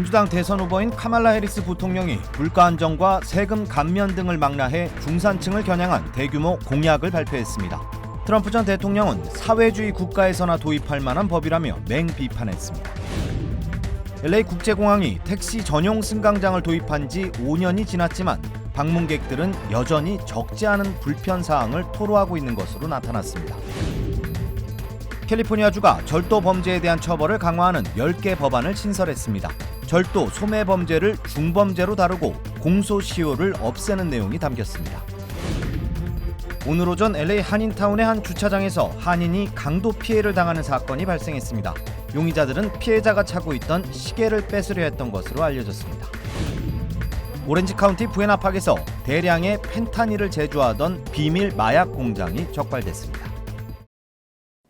민주당 대선 후보인 카말라 해리스 부통령이 물가 안정과 세금 감면 등을 망라해 중산층을 겨냥한 대규모 공약을 발표했습니다. 트럼프 전 대통령은 사회주의 국가에서나 도입할 만한 법이라며 맹비판했습니다. LA 국제공항이 택시 전용 승강장을 도입한 지 5년이 지났지만 방문객들은 여전히 적지 않은 불편 사항을 토로하고 있는 것으로 나타났습니다. 캘리포니아주가 절도 범죄에 대한 처벌을 강화하는 10개 법안을 신설했습니다. 절도, 소매 범죄를 중범죄로 다루고 공소시효를 없애는 내용이 담겼습니다. 오늘 오전 LA 한인타운의 한 주차장에서 한인이 강도 피해를 당하는 사건이 발생했습니다. 용의자들은 피해자가 차고 있던 시계를 뺏으려 했던 것으로 알려졌습니다. 오렌지 카운티 부에나팍에서 대량의 펜타닐을 제조하던 비밀 마약 공장이 적발됐습니다.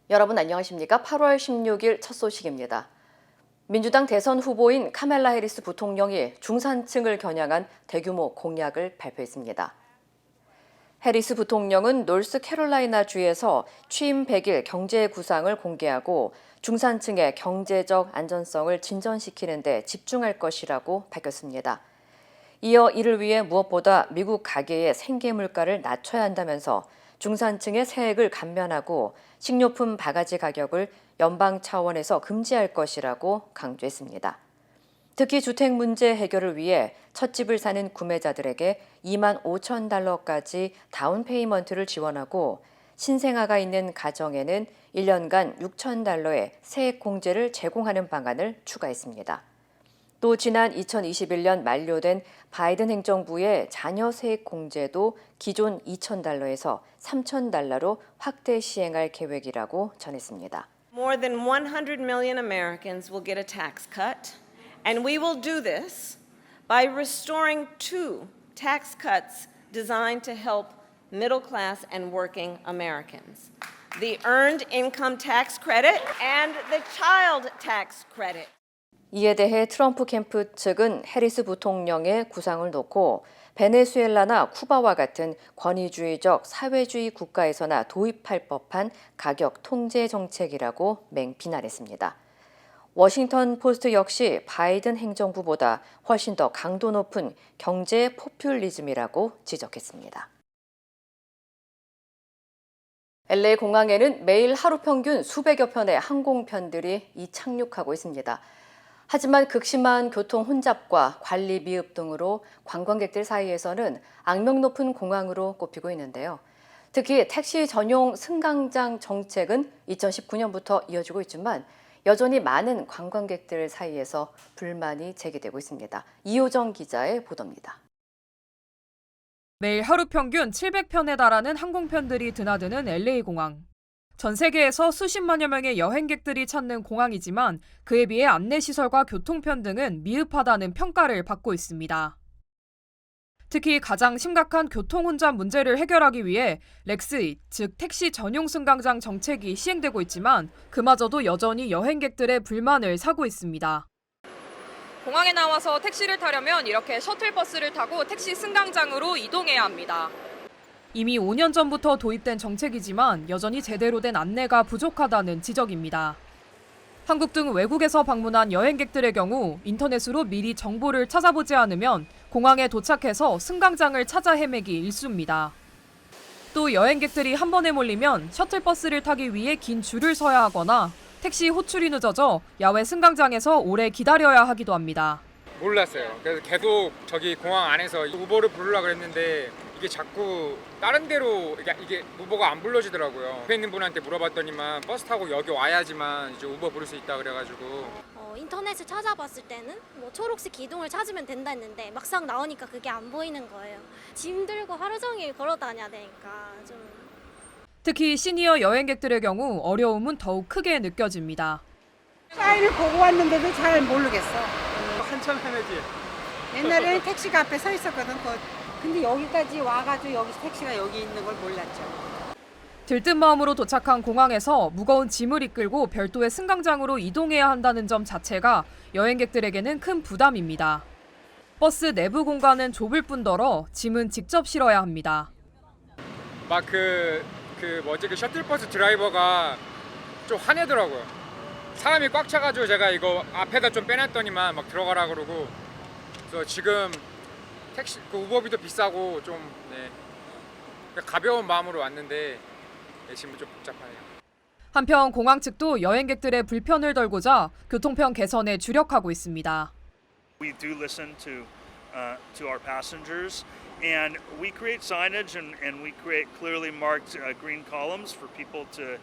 여러분 안녕하십니까? 8월 16일 첫 소식입니다. 민주당 대선 후보인 카멜라 해리스 부통령이 중산층을 겨냥한 대규모 공약을 발표했습니다. 해리스 부통령은 노스캐롤라이나 주에서 취임 100일 경제 구상을 공개하고 중산층의 경제적 안전성을 진전시키는 데 집중할 것이라고 밝혔습니다. 이어 이를 위해 무엇보다 미국 가계의 생계 물가를 낮춰야 한다면서 중산층의 세액을 감면하고 식료품 바가지 가격을 연방 차원에서 금지할 것이라고 강조했습니다. 특히 주택 문제 해결을 위해 첫 집을 사는 구매자들에게 2만 5천 달러까지 다운 페이먼트를 지원하고 신생아가 있는 가정에는 1년간 6천 달러의 세액 공제를 제공하는 방안을 추가했습니다. 또 지난 2021년 만료된 바이든 행정부의 자녀 세액 공제도 기존 2천 달러에서 3천 달러로 확대 시행할 계획이라고 전했습니다. More than 100 million Americans will get a tax cut, and we will do this by restoring two tax cuts designed to help middle class and working Americans the Earned Income Tax Credit and the Child Tax Credit. 이에 대해 트럼프 캠프 측은 해리스 부통령의 구상을 놓고 베네수엘라나 쿠바와 같은 권위주의적 사회주의 국가에서나 도입할 법한 가격 통제 정책이라고 맹비난했습니다. 워싱턴 포스트 역시 바이든 행정부보다 훨씬 더 강도 높은 경제 포퓰리즘이라고 지적했습니다. LA 공항에는 매일 하루 평균 수백여 편의 항공편들이 이착륙하고 있습니다. 하지만 극심한 교통 혼잡과 관리 미흡 등으로 관광객들 사이에서는 악명 높은 공항으로 꼽히고 있는데요. 특히 택시 전용 승강장 정책은 2019년부터 이어지고 있지만 여전히 많은 관광객들 사이에서 불만이 제기되고 있습니다. 이호정 기자의 보도입니다. 매일 하루 평균 700편에 달하는 항공편들이 드나드는 LA 공항. 전 세계에서 수십만여 명의 여행객들이 찾는 공항이지만 그에 비해 안내시설과 교통편 등은 미흡하다는 평가를 받고 있습니다. 특히 가장 심각한 교통 혼잡 문제를 해결하기 위해 렉스잇, 즉 택시 전용 승강장 정책이 시행되고 있지만 그마저도 여전히 여행객들의 불만을 사고 있습니다. 공항에 나와서 택시를 타려면 이렇게 셔틀버스를 타고 택시 승강장으로 이동해야 합니다. 이미 5년 전부터 도입된 정책이지만 여전히 제대로 된 안내가 부족하다는 지적입니다. 한국 등 외국에서 방문한 여행객들의 경우 인터넷으로 미리 정보를 찾아보지 않으면 공항에 도착해서 승강장을 찾아 헤매기 일쑤입니다. 또 여행객들이 한 번에 몰리면 셔틀버스를 타기 위해 긴 줄을 서야 하거나 택시 호출이 늦어져 야외 승강장에서 오래 기다려야 하기도 합니다. 몰랐어요. 그래서 계속 저기 공항 안에서 우버를 부르려고 그랬는데 이게 자꾸 다른 데로 이게, 이게 우버가 안 불러지더라고요. 옆에 있는 분한테 물어봤더니만 버스 타고 여기 와야지만 이제 우버 부를 수 있다 그래가지고 어, 인터넷을 찾아봤을 때는 뭐 초록색 기둥을 찾으면 된다 했는데 막상 나오니까 그게 안 보이는 거예요. 짐 들고 하루 종일 걸어 다녀야 되니까 좀 특히 시니어 여행객들의 경우 어려움은 더욱 크게 느껴집니다. 사인을 보고 왔는데도 잘 모르겠어. 한참 헤매지. 옛날에는 택시가 앞에 서 있었거든. 그- 근데 여기까지 와가지고 여기 택시가 여기 있는 걸 몰랐죠. 들뜬 마음으로 도착한 공항에서 무거운 짐을 이끌고 별도의 승강장으로 이동해야 한다는 점 자체가 여행객들에게는 큰 부담입니다. 버스 내부 공간은 좁을 뿐더러 짐은 직접 실어야 합니다. 막 그 그 뭐지 그 셔틀버스 드라이버가 좀 화내더라고요. 사람이 꽉 차가지고 제가 이거 앞에다 좀 빼놨더니만 막 들어가라 그러고 그래서 지금 택시 그 우버비도 비싸고 좀 네. 가벼운 마음으로 왔는데 네, 지금 좀 복잡하네요. 한편 공항 측도 여행객들의 불편을 덜고자 교통편 개선에 주력하고 있습니다. We do listen to uh, to our passengers, and we create signage and, and we create clearly marked uh, green columns for people to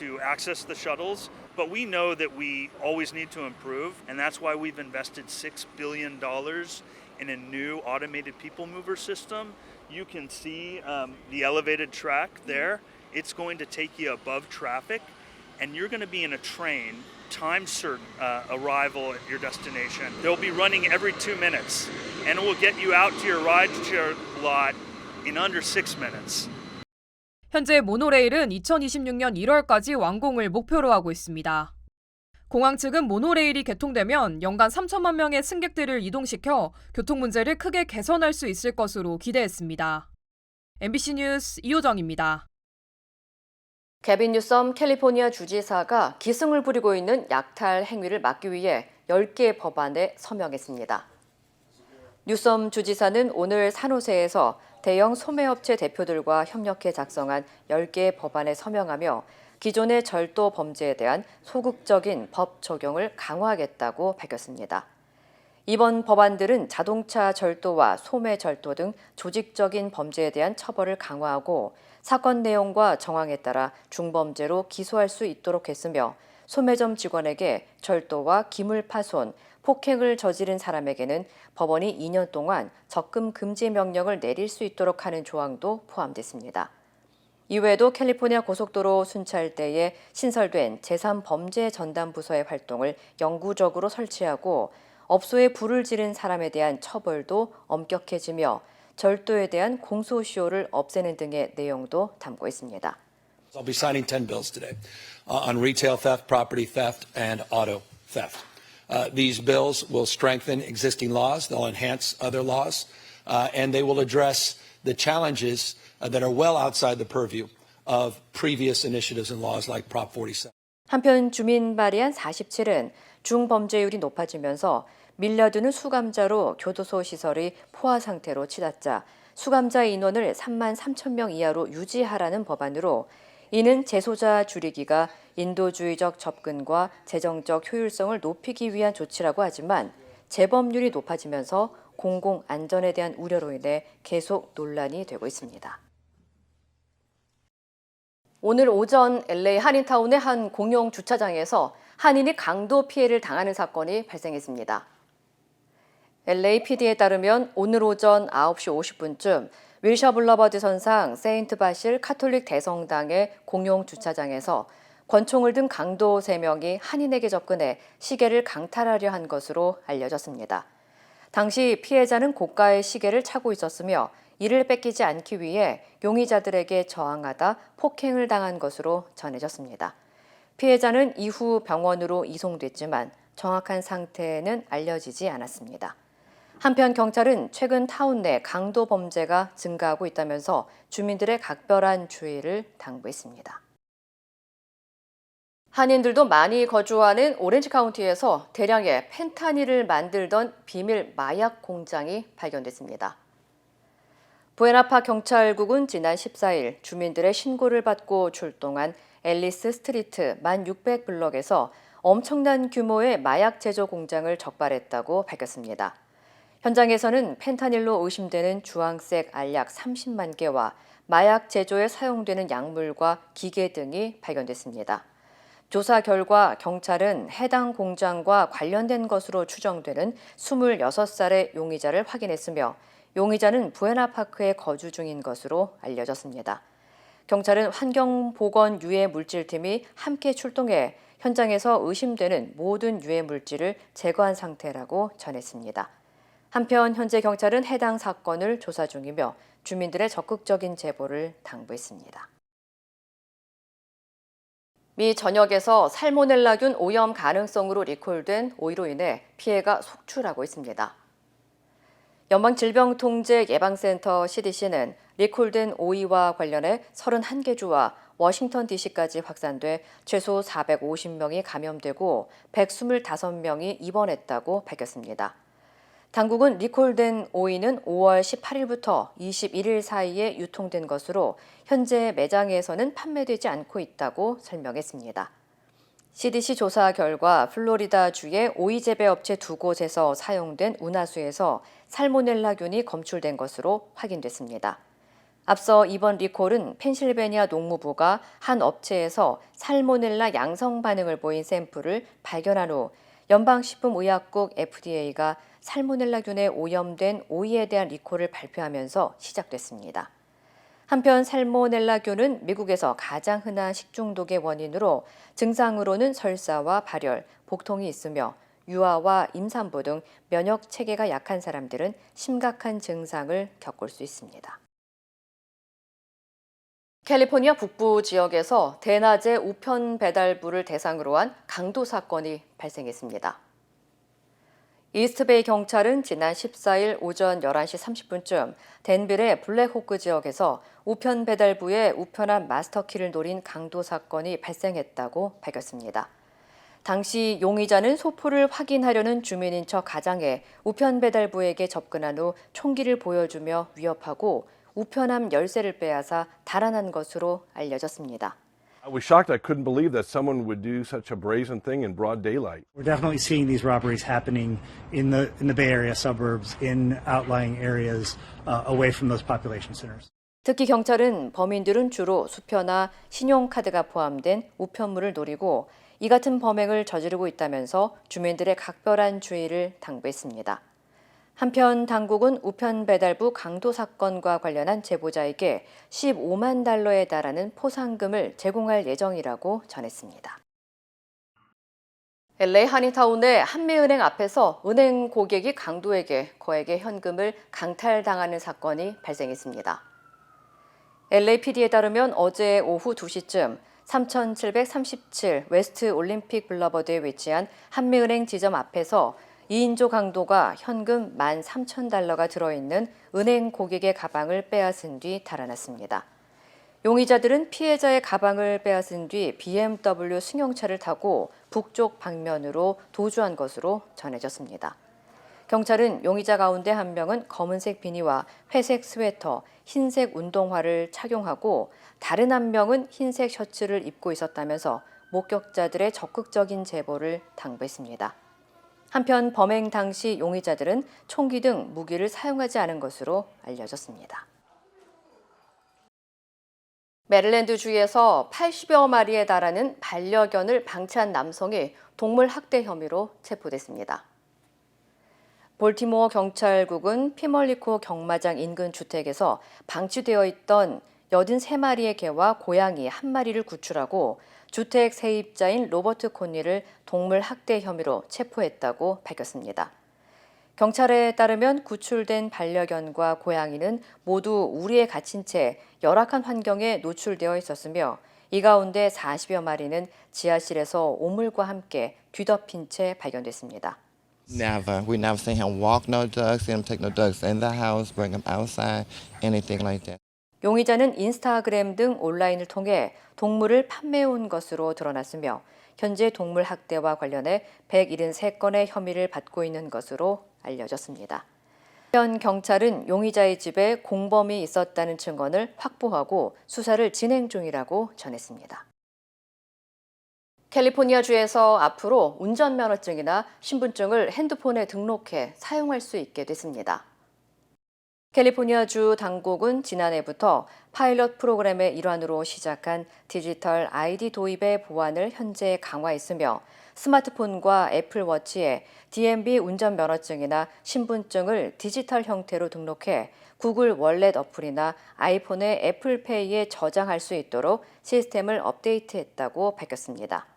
to access the shuttles. But we know that we always need to improve, and that's why we've invested six billion dollars in a new automated people mover system. You can see um, the elevated track there. It's going to take you above traffic, and you're going to be in a train time certain uh, arrival at your destination. They'll be running every two minutes, and it will get you out to your ride share lot in under six minutes. 현재 모노레일은 2026년 1월까지 완공을 목표로 하고 있습니다. 공항 측은 모노레일이 개통되면 연간 3천만 명의 승객들을 이동시켜 교통 문제를 크게 개선할 수 있을 것으로 기대했습니다. MBC 뉴스 이호정입니다. 개빈 뉴섬 캘리포니아 주지사가 기승을 부리고 있는 약탈 행위를 막기 위해 10개 법안에 서명했습니다. 뉴섬 주지사는 오늘 산호세에서 대형 소매업체 대표들과 협력해 작성한 10개의 법안에 서명하며 기존의 절도 범죄에 대한 소극적인 법 적용을 강화하겠다고 밝혔습니다. 이번 법안들은 자동차 절도와 소매 절도 등 조직적인 범죄에 대한 처벌을 강화하고 사건 내용과 정황에 따라 중범죄로 기소할 수 있도록 했으며 소매점 직원에게 절도와 기물 파손, 폭행을 저지른 사람에게는 법원이 2년 동안 적금 금지 명령을 내릴 수 있도록 하는 조항도 포함됐습니다. 이외에도 캘리포니아 고속도로 순찰대에 신설된 제3범죄 전담 부서의 활동을 영구적으로 설치하고 업소에 불을 지른 사람에 대한 처벌도 엄격해지며 절도에 대한 공소시효를 없애는 등의 내용도 담고 있습니다. I'll be signing 10 bills today uh, on retail theft, property theft, and auto theft. Uh, these bills will strengthen existing laws, they'll enhance other laws, uh, and they will address the challenges uh, that are well outside the purview of previous initiatives and laws like Prop 47. 한편 주민 발의안 47은 중범죄율이 높아지면서 밀려드는 수감자로 교도소 시설이 포화 상태로 치닫자 수감자 인원을 3만 3천 명 이하로 유지하라는 법안으로 이는 재소자 줄이기가 인도주의적 접근과 재정적 효율성을 높이기 위한 조치라고 하지만 재범률이 높아지면서 공공 안전에 대한 우려로 인해 계속 논란이 되고 있습니다. 오늘 오전 LA 한인타운의 한 공용 주차장에서 한인이 강도 피해를 당하는 사건이 발생했습니다. LAPD에 따르면 오늘 오전 9시 50분쯤 윌셔 블러버드 선상 세인트 바실 카톨릭 대성당의 공용 주차장에서 권총을 든 강도 3명이 한인에게 접근해 시계를 강탈하려 한 것으로 알려졌습니다. 당시 피해자는 고가의 시계를 차고 있었으며 이를 뺏기지 않기 위해 용의자들에게 저항하다 폭행을 당한 것으로 전해졌습니다. 피해자는 이후 병원으로 이송됐지만 정확한 상태는 알려지지 않았습니다. 한편 경찰은 최근 타운 내 강도 범죄가 증가하고 있다면서 주민들의 각별한 주의를 당부했습니다. 한인들도 많이 거주하는 오렌지 카운티에서 대량의 펜타닐을 만들던 비밀 마약 공장이 발견됐습니다. 부에나파 경찰국은 지난 14일 주민들의 신고를 받고 출동한 앨리스 스트리트 만 600 블럭에서 엄청난 규모의 마약 제조 공장을 적발했다고 밝혔습니다. 현장에서는 펜타닐로 의심되는 주황색 알약 30만 개와 마약 제조에 사용되는 약물과 기계 등이 발견됐습니다. 조사 결과 경찰은 해당 공장과 관련된 것으로 추정되는 26살의 용의자를 확인했으며 용의자는 부에나파크에 거주 중인 것으로 알려졌습니다. 경찰은 환경보건 유해 물질팀이 함께 출동해 현장에서 의심되는 모든 유해 물질을 제거한 상태라고 전했습니다. 한편 현재 경찰은 해당 사건을 조사 중이며 주민들의 적극적인 제보를 당부했습니다. 미 전역에서 살모넬라균 오염 가능성으로 리콜된 오이로 인해 피해가 속출하고 있습니다. 연방질병통제예방센터 CDC는 리콜된 오이와 관련해 31개 주와 워싱턴 DC까지 확산돼 최소 450명이 감염되고 125명이 입원했다고 밝혔습니다. 당국은 리콜된 오이는 5월 18일부터 21일 사이에 유통된 것으로 현재 매장에서는 판매되지 않고 있다고 설명했습니다. CDC 조사 결과 플로리다주의 오이 재배 업체 두 곳에서 사용된 운하수에서 살모넬라균이 검출된 것으로 확인됐습니다. 앞서 이번 리콜은 펜실베니아 농무부가 한 업체에서 살모넬라 양성 반응을 보인 샘플을 발견한 후 연방식품의약국 FDA가 살모넬라균에 오염된 오이에 대한 리콜을 발표하면서 시작됐습니다. 한편 살모넬라균은 미국에서 가장 흔한 식중독의 원인으로 증상으로는 설사와 발열, 복통이 있으며 유아와 임산부 등 면역 체계가 약한 사람들은 심각한 증상을 겪을 수 있습니다. 캘리포니아 북부 지역에서 대낮에 우편 배달부를 대상으로 한 강도 사건이 발생했습니다. 이스트베이 경찰은 지난 14일 오전 11시 30분쯤 덴빌의 블랙호크 지역에서 우편 배달부에 우편한 마스터키를 노린 강도 사건이 발생했다고 밝혔습니다. 당시 용의자는 소포를 확인하려는 주민인 척 가장해 우편 배달부에게 접근한 후 총기를 보여주며 위협하고 우편함 열쇠를 빼앗아 달아난 것으로 알려졌습니다. I was shocked. I couldn't believe that someone would do such a brazen thing in broad daylight. We're definitely seeing these robberies happening in the in the Bay Area suburbs, in outlying areas uh, away from those population centers. 특히 경찰은 범인들은 주로 수표나 신용카드가 포함된 우편물을 노리고 이 같은 범행을 저지르고 있다면서 주민들의 각별한 주의를 당부했습니다. 한편 당국은 우편 배달부 강도 사건과 관련한 제보자에게 15만 달러에 달하는 포상금을 제공할 예정이라고 전했습니다. LA 한인타운의 한미은행 앞에서 은행 고객이 강도에게 거액의 현금을 강탈당하는 사건이 발생했습니다. LAPD에 따르면 어제 오후 2시쯤 3737 웨스트 올림픽 블러버드에 위치한 한미은행 지점 앞에서 2인조 강도가 현금 13,000달러가 들어있는 은행 고객의 가방을 빼앗은 뒤 달아났습니다. 용의자들은 피해자의 가방을 빼앗은 뒤 BMW 승용차를 타고 북쪽 방면으로 도주한 것으로 전해졌습니다. 경찰은 용의자 가운데 한 명은 검은색 비니와 회색 스웨터, 흰색 운동화를 착용하고 다른 한 명은 흰색 셔츠를 입고 있었다면서 목격자들의 적극적인 제보를 당부했습니다. 한편 범행 당시 용의자들은 총기 등 무기를 사용하지 않은 것으로 알려졌습니다. 메릴랜드 주에서 80여 마리에 달하는 반려견을 방치한 남성이 동물 학대 혐의로 체포됐습니다. 볼티모어 경찰국은 피멀리코 경마장 인근 주택에서 방치되어 있던 83마리의 개와 고양이 1마리를 구출하고 주택 세입자인 로버트 콘니를 동물 학대 혐의로 체포했다고 밝혔습니다. 경찰에 따르면 구출된 반려견과 고양이는 모두 우리에 갇힌 채 열악한 환경에 노출되어 있었으며 이 가운데 40여 마리는 지하실에서 오물과 함께 뒤덮인 채 발견됐습니다. Never. We never seen him walk no dogs, see him take no dogs in the house, bring him outside, anything like that. 용의자는 인스타그램 등 온라인을 통해 동물을 판매해온 것으로 드러났으며 현재 동물 학대와 관련해 173건의 혐의를 받고 있는 것으로 알려졌습니다. 현 경찰은 용의자의 집에 공범이 있었다는 증언을 확보하고 수사를 진행 중이라고 전했습니다. 캘리포니아주에서 앞으로 운전면허증이나 신분증을 핸드폰에 등록해 사용할 수 있게 됐습니다. 캘리포니아주 당국은 지난해부터 파일럿 프로그램의 일환으로 시작한 디지털 아이디 도입의 보완을 현재 강화했으며 스마트폰과 애플워치에 DMB 운전면허증이나 신분증을 디지털 형태로 등록해 구글 월렛 어플이나 아이폰의 애플페이에 저장할 수 있도록 시스템을 업데이트했다고 밝혔습니다.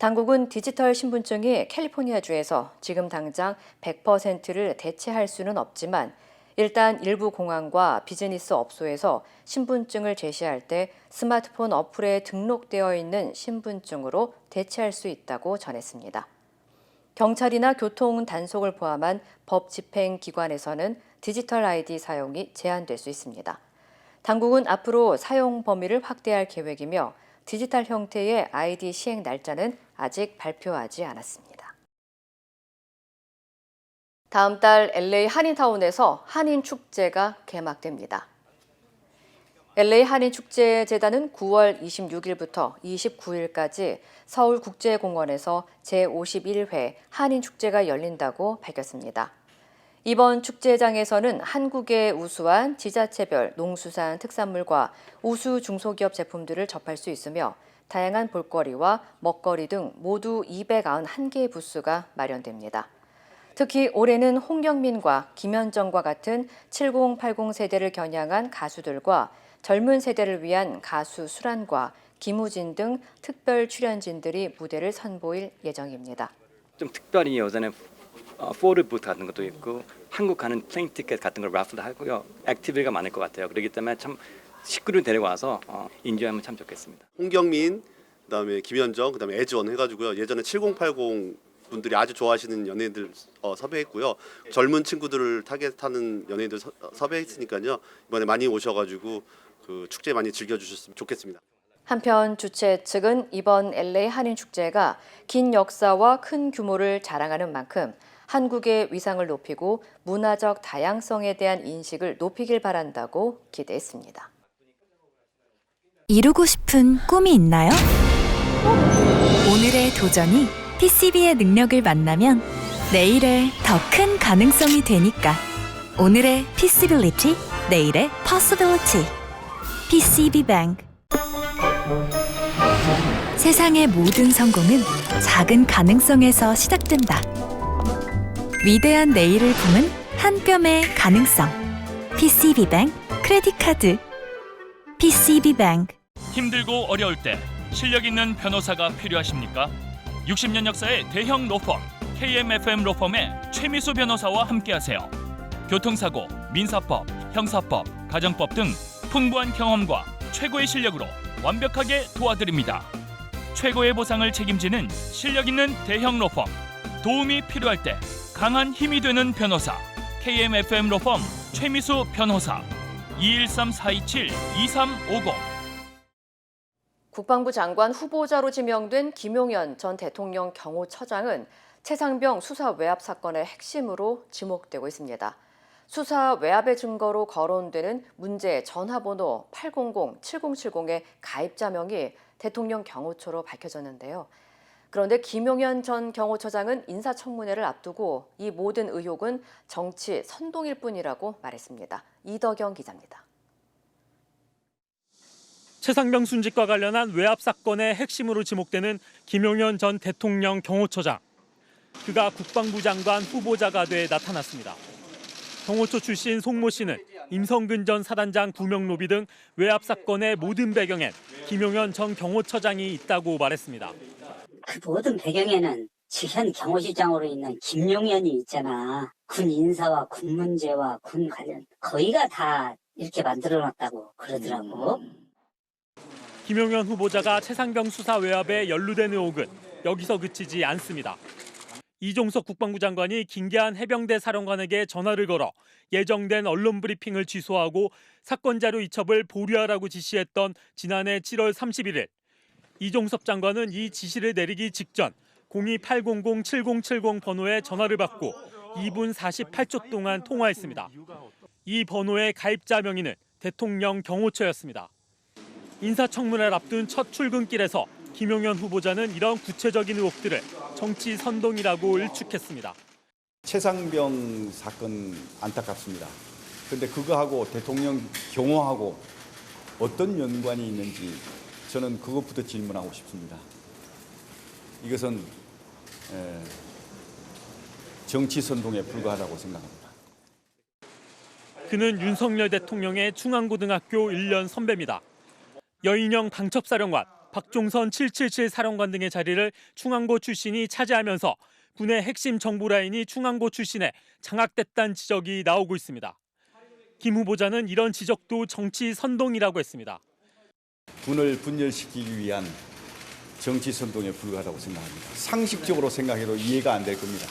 당국은 디지털 신분증이 캘리포니아주에서 지금 당장 100%를 대체할 수는 없지만 일단 일부 공항과 비즈니스 업소에서 신분증을 제시할 때 스마트폰 어플에 등록되어 있는 신분증으로 대체할 수 있다고 전했습니다. 경찰이나 교통 단속을 포함한 법 집행 기관에서는 디지털 아이디 사용이 제한될 수 있습니다. 당국은 앞으로 사용 범위를 확대할 계획이며 디지털 형태의 아이디 시행 날짜는 아직 발표하지 않았습니다. 다음 달 LA 한인타운에서 한인 축제가 개막됩니다. LA 한인축제재단은 9월 26일부터 29일까지 서울국제공원에서 제51회 한인축제가 열린다고 밝혔습니다. 이번 축제장에서는 한국의 우수한 지자체별 농수산 특산물과 우수 중소기업 제품들을 접할 수 있으며 다양한 볼거리와 먹거리 등 모두 291개의 부스가 마련됩니다. 특히 올해는 홍경민과 김현정과 같은 7080 세대를 겨냥한 가수들과 젊은 세대를 위한 가수 수란과 김우진 등 특별 출연진들이 무대를 선보일 예정입니다. 좀 특별히 요새는 어, 포르 부트 같은 것도 있고 한국 가는 플레인 티켓 같은 걸 라플도 하고요. 액티비티가 많을 것 같아요. 그렇기 때문에 참 식구를 데리고 와서 어, 인조하면 참 좋겠습니다. 홍경민, 그다음에 김현정, 그다음에 애즈원 해가지고요. 예전에 7080 분들이 아주 좋아하시는 연예인들 어, 섭외했고요. 젊은 친구들을 타겟하는 연예인들 서, 어, 섭외했으니까요. 이번에 많이 오셔가지고 그 축제 많이 즐겨주셨으면 좋겠습니다. 한편 주최 측은 이번 LA 한인 축제가 긴 역사와 큰 규모를 자랑하는 만큼 한국의 위상을 높이고 문화적 다양성에 대한 인식을 높이길 바란다고 기대했습니다. 이루고 싶은 꿈이 있나요? 오늘의 도전이 PCB의 능력을 만나면 내일의 더 큰 가능성이 되니까. 오늘의 Possibility, 내일의 Possibility. PCB Bank. 세상의 모든 성공은 작은 가능성에서 시작된다. 위대한 내일을 품은 한 뼘의 가능성. PCB Bank 크레딧 카드. PCB Bank. 힘들고 어려울 때 실력 있는 변호사가 필요하십니까? 60년 역사의 대형 로펌 KMFM 로펌의 최미수 변호사와 함께하세요. 교통사고, 민사법, 형사법, 가정법 등 풍부한 경험과 최고의 실력으로 완벽하게 도와드립니다. 최고의 보상을 책임지는 실력 있는 대형 로펌. 도움이 필요할 때 강한 힘이 되는 변호사. KMFM 로펌 최미수 변호사. 213-427-2350 국방부 장관 후보자로 지명된 김용현 전 대통령 경호처장은 최상병 수사 외압 사건의 핵심으로 지목되고 있습니다. 수사 외압의 증거로 거론되는 문제 전화번호 800-7070의 가입자명이 대통령 경호처로 밝혀졌는데요. 그런데 김용현 전 경호처장은 인사청문회를 앞두고 이 모든 의혹은 정치 선동일 뿐이라고 말했습니다. 이덕영 기자입니다. 최상병 순직과 관련한 외압 사건의 핵심으로 지목되는 김용현 전 대통령 경호처장. 그가 국방부 장관 후보자가 돼 나타났습니다. 경호처 출신 송모 씨는 임성근 전 사단장 구명 로비 등 외압 사건의 모든 배경엔 김용현 전 경호처장이 있다고 말했습니다. 그 모든 배경에는 지현 경호실장으로 있는 김용현이 있잖아. 군 인사와 군 문제와 군 관련 거의가 다 이렇게 만들어놨다고 그러더라고. 김용현 후보자가 최상병 수사 외압에 연루된 의혹은 여기서 그치지 않습니다. 이종석 국방부 장관이 김계한 해병대 사령관에게 전화를 걸어 예정된 언론 브리핑을 취소하고 사건 자료 이첩을 보류하라고 지시했던 지난해 7월 31일 이종섭 장관은 이 지시를 내리기 직전 02-800-7070 번호에 전화를 받고 2분 48초 동안 통화했습니다. 이 번호의 가입자 명의는 대통령 경호처였습니다. 인사청문회를 앞둔 첫 출근길에서 김용현 후보자는 이런 구체적인 의혹들을 정치 선동이라고 일축했습니다. 최상병 사건 안타깝습니다. 그런데 그거하고 대통령 경호하고 어떤 연관이 있는지 저는 그것부터 질문하고 싶습니다. 이것은 에, 정치 선동에 불과하다고 생각합니다. 그는 윤석열 대통령의 중앙고등학교 1년 선배입니다. 여인영 방첩사령관, 박종선 777 사령관 등의 자리를 충안고 출신이 차지하면서 군의 핵심 정보 라인이 충안고 출신에 장악됐다는 지적이 나오고 있습니다. 김 후보자는 이런 지적도 정치 선동이라고 했습니다. 군을 분열시키기 위한 정치 선동에 불과하다고 생각합니다. 상식적으로 생각해도 이해가 안 될 겁니다.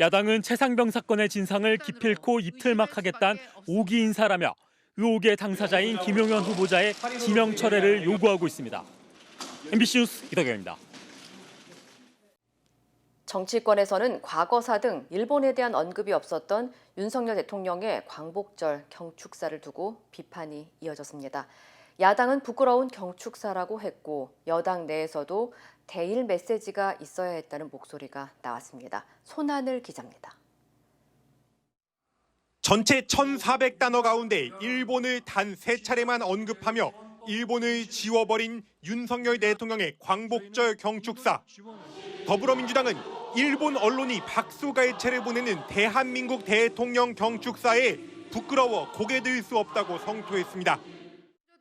야당은 최상병 사건의 진상을 기필코 입틀막하겠다는 오기 인사라며 의혹의 당사자인 김용현 후보자의 지명 철회를 요구하고 있습니다. MBC 뉴스 이덕영입니다. 정치권에서는 과거사 등 일본에 대한 언급이 없었던 윤석열 대통령의 광복절 경축사를 두고 비판이 이어졌습니다. 야당은 부끄러운 경축사라고 했고 여당 내에서도 대일 메시지가 있어야 했다는 목소리가 나왔습니다. 손하늘 기자입니다. 전체 1,400단어 가운데 일본을 단 세 차례만 언급하며 일본을 지워버린 윤석열 대통령의 광복절 경축사. 더불어민주당은 일본 언론이 박수갈채를 보내는 대한민국 대통령 경축사에 부끄러워 고개 들 수 없다고 성토했습니다.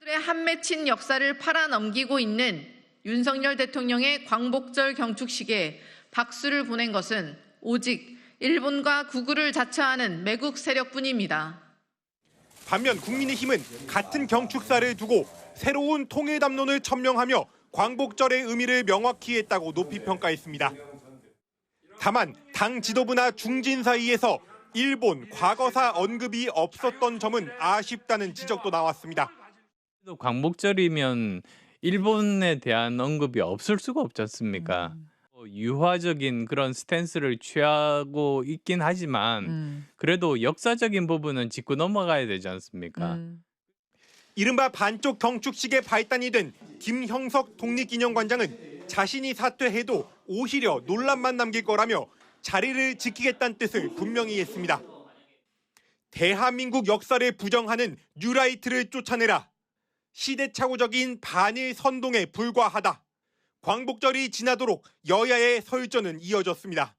들의 한 맺힌 역사를 팔아넘기고 있는 윤석열 대통령의 광복절 경축식에 박수를 보낸 것은 오직 일본과 구구를 자처하는 매국 세력뿐입니다. 반면 국민의힘은 같은 경축사를 두고 새로운 통일 담론을 천명하며 광복절의 의미를 명확히 했다고 높이 평가했습니다. 다만 당 지도부나 중진 사이에서 일본 과거사 언급이 없었던 점은 아쉽다는 지적도 나왔습니다. 또 광복절이면 일본에 대한 언급이 없을 수가 없지 않습니까? 어, 유화적인 그런 스탠스를 취하고 있긴 하지만 그래도 역사적인 부분은 짚고 넘어가야 되지 않습니까? 이른바 반쪽 경축식의 발단이 된 김형석 독립기념관장은 자신이 사퇴해도 오히려 논란만 남길 거라며 자리를 지키겠다는 뜻을 분명히 했습니다. 대한민국 역사를 부정하는 뉴라이트를 쫓아내라. 시대착오적인 반일 선동에 불과하다. 광복절이 지나도록 여야의 설전은 이어졌습니다.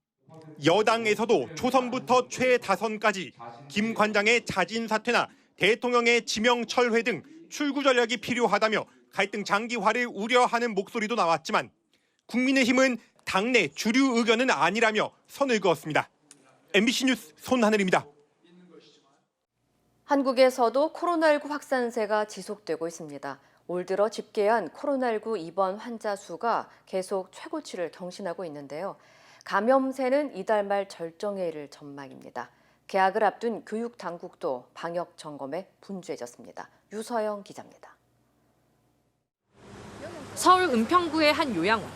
여당에서도 초선부터 최다선까지 김 관장의 자진 사퇴나 대통령의 지명 철회 등 출구 전략이 필요하다며 갈등 장기화를 우려하는 목소리도 나왔지만 국민의힘은 당내 주류 의견은 아니라며 선을 그었습니다. MBC 뉴스 손하늘입니다. 한국에서도 코로나19 확산세가 지속되고 있습니다. 올 들어 집계한 코로나19 입원 환자 수가 계속 최고치를 경신하고 있는데요. 감염세는 이달 말 절정에 이를 전망입니다. 개학을 앞둔 교육 당국도 방역 점검에 분주해졌습니다. 유서영 기자입니다. 서울 은평구의 한 요양원.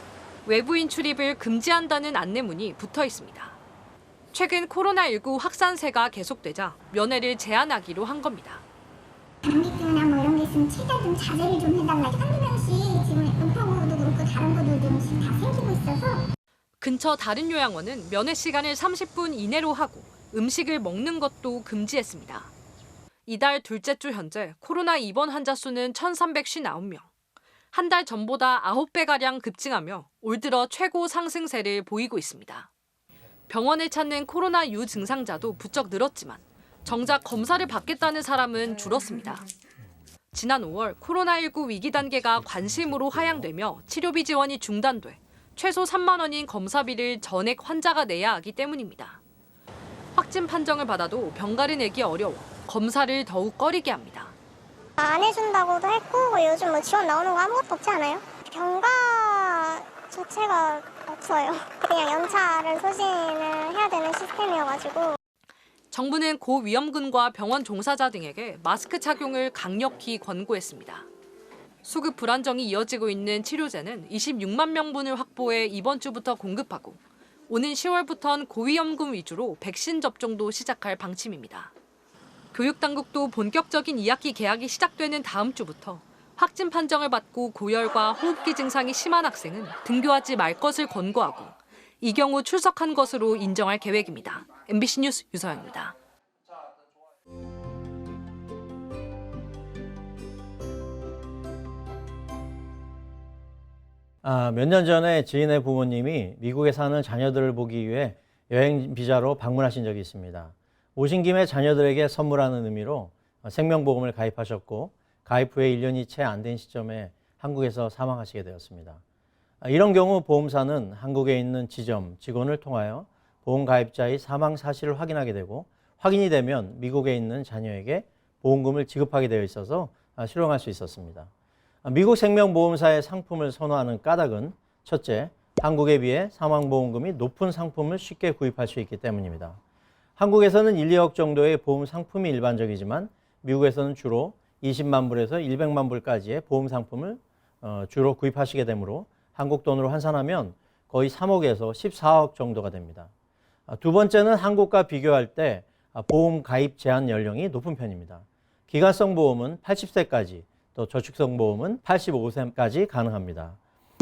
외부인 출입을 금지한다는 안내문이 붙어 있습니다. 최근 코로나19 확산세가 계속되자 면회를 제한하기로 한 겁니다. 감기증이나 뭐 이런 게 있으면 최대한 좀 자제를 좀 해달라. 한두 명씩 지금 은평구도 그렇고 다른 구도 좀씩 다 생기고 있어서 근처 다른 요양원은 면회 시간을 30분 이내로 하고 음식을 먹는 것도 금지했습니다. 이달 둘째 주 현재 코로나 입원 환자 수는 1,359명. 한 달 전보다 9배가량 급증하며 올 들어 최고 상승세를 보이고 있습니다. 병원을 찾는 코로나 유 증상자도 부쩍 늘었지만 정작 검사를 받겠다는 사람은 줄었습니다. 지난 5월 코로나19 위기 단계가 관심으로 하향되며 치료비 지원이 중단돼 최소 3만 원인 검사비를 전액 환자가 내야 하기 때문입니다. 확진 판정을 받아도 병가를 내기 어려워 검사를 더욱 꺼리게 합니다. 안 해준다고도 했고 요즘 뭐 지원 나오는 거 아무것도 없지 않아요? 병가 자체가 없어요. 그냥 연차를 소진을 해야 되는 시스템이어가지고 정부는 고위험군과 병원 종사자 등에게 마스크 착용을 강력히 권고했습니다. 수급 불안정이 이어지고 있는 치료제는 26만 명분을 확보해 이번 주부터 공급하고 오는 10월부턴 고위험군 위주로 백신 접종도 시작할 방침입니다. 교육당국도 본격적인 2학기 개학이 시작되는 다음 주부터 확진 판정을 받고 고열과 호흡기 증상이 심한 학생은 등교하지 말 것을 권고하고 이 경우 출석한 것으로 인정할 계획입니다. MBC 뉴스 유서영입니다. 아, 몇 년 전에 지인의 부모님이 미국에 사는 자녀들을 보기 위해 여행 비자로 방문하신 적이 있습니다. 오신 김에 자녀들에게 선물하는 의미로 생명보험을 가입하셨고 가입 후에 1년이 채 안 된 시점에 한국에서 사망하시게 되었습니다. 아, 이런 경우 보험사는 한국에 있는 지점, 직원을 통하여 보험 가입자의 사망 사실을 확인하게 되고 확인이 되면 미국에 있는 자녀에게 보험금을 지급하게 되어 있어서 아, 실행할 수 있었습니다. 미국 생명보험사의 상품을 선호하는 까닭은 첫째, 한국에 비해 사망보험금이 높은 상품을 쉽게 구입할 수 있기 때문입니다. 한국에서는 1, 2억 정도의 보험 상품이 일반적이지만 미국에서는 주로 20만 불에서 100만 불까지의 보험 상품을 어, 주로 구입하시게 되므로 한국 돈으로 환산하면 거의 3억에서 14억 정도가 됩니다. 아, 두 번째는 한국과 비교할 때 아, 보험 가입 제한 연령이 높은 편입니다. 기간성 보험은 80세까지, 또 저축성 보험은 85세까지 가능합니다.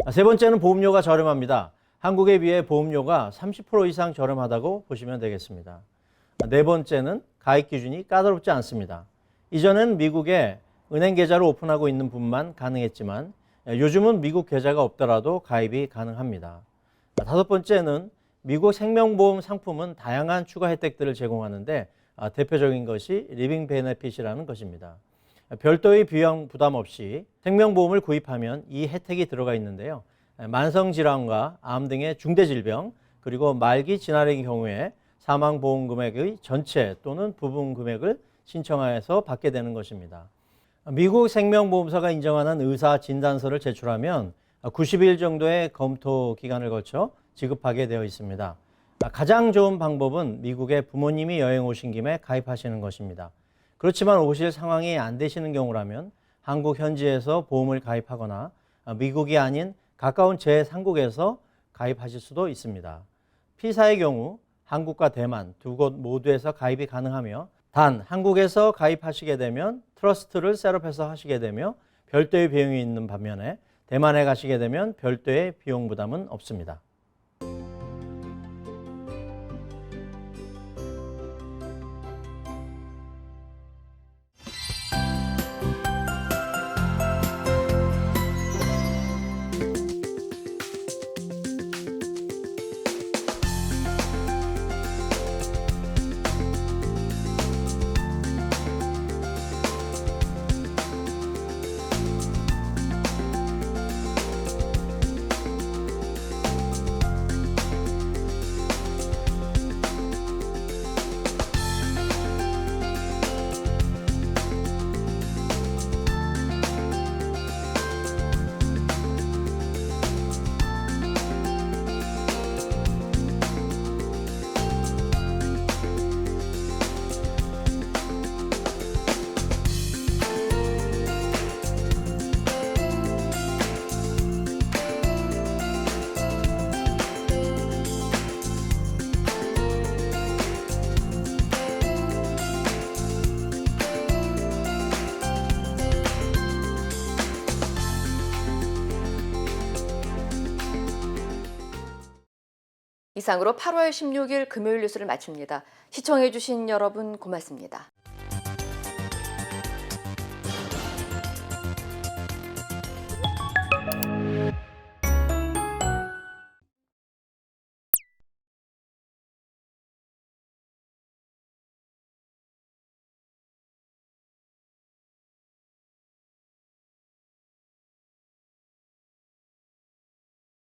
아, 세 번째는 보험료가 저렴합니다. 한국에 비해 보험료가 30% 이상 저렴하다고 보시면 되겠습니다. 아, 네 번째는 가입 기준이 까다롭지 않습니다. 이전엔 미국에 은행 계좌를 오픈하고 있는 분만 가능했지만 요즘은 미국 계좌가 없더라도 가입이 가능합니다. 아, 다섯 번째는 미국 생명보험 상품은 다양한 추가 혜택들을 제공하는데 아, 대표적인 것이 리빙 베네핏이라는 것입니다. 별도의 비용 부담 없이 생명보험을 구입하면 이 혜택이 들어가 있는데요. 만성질환과 암 등의 중대질병 그리고 말기 진화의 경우에 사망보험 금액의 전체 또는 부분 금액을 신청하여서 받게 되는 것입니다. 미국 생명보험사가 인정하는 의사 진단서를 제출하면 90일 정도의 검토 기간을 거쳐 지급하게 되어 있습니다. 가장 좋은 방법은 미국에 부모님이 여행 오신 김에 가입하시는 것입니다. 그렇지만 오실 상황이 안 되시는 경우라면 한국 현지에서 보험을 가입하거나 미국이 아닌 가까운 제3국에서 가입하실 수도 있습니다. 피사의 경우 한국과 대만 두 곳 모두에서 가입이 가능하며 단 한국에서 가입하시게 되면 트러스트를 셋업해서 하시게 되며 별도의 비용이 있는 반면에 대만에 가시게 되면 별도의 비용 부담은 없습니다. 이상으로 8월 16일 금요일 뉴스를 마칩니다. 시청해주신 여러분 고맙습니다.